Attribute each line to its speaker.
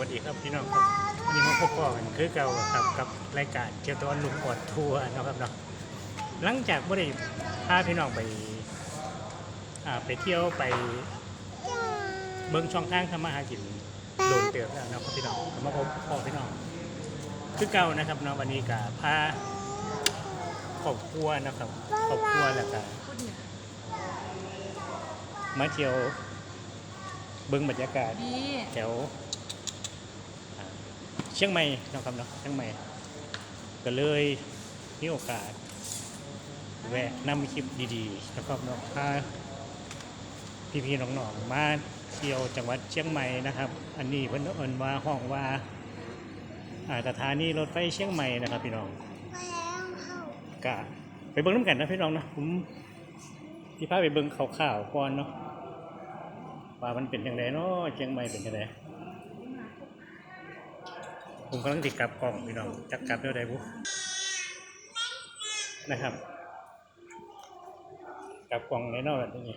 Speaker 1: วัสดีครับพี่น้องครับวันนี้มาพบกันคือเก่าครับกับรายการเกี่ยวกับลุงออดทัวร์เนาะครับเนาะหลังจากบ่ได้พาพี่น้องไปอ่าไปเที่ยวไปเบิ่งช่องทางทำมาหากินโดนเติมแล้วเนาะครับพี่น้องก็มาพบพ่อพี่น้องคือเก่านะครับเนาะวันนี้ก็พาครอบครัวนะครับครอบครัวแล้วก็มาเที่ยวเบิ่งบรรยากาศ
Speaker 2: ดี
Speaker 1: แถวอ่า เชียงใหม่นะครับเนาะเชียงใหม่ ก็เลยมีโอกาส แวะนำคลิปดีๆนะครับเนาะพาพี่ๆน้องๆมาเที่ยวจังหวัดเชียงใหม่นะครับ อันนี้เพิ่นเอิ้นว่าห้องว่าอาสถานีรถไฟเชียงใหม่นะครับพี่น้องก็ไปเบิ่งน้ำกันนะพี่น้องนะผมที่พาไปเบิ่งข่าวๆก่อนเนาะว่ามันเป็นยังไงเนาะเชียงใหม่เป็นยังไง ผมกำลังติดกลับกล่องพี่น้องจับกลับได้าใดบุนะครับกลับกล่องในนอกแบบนี้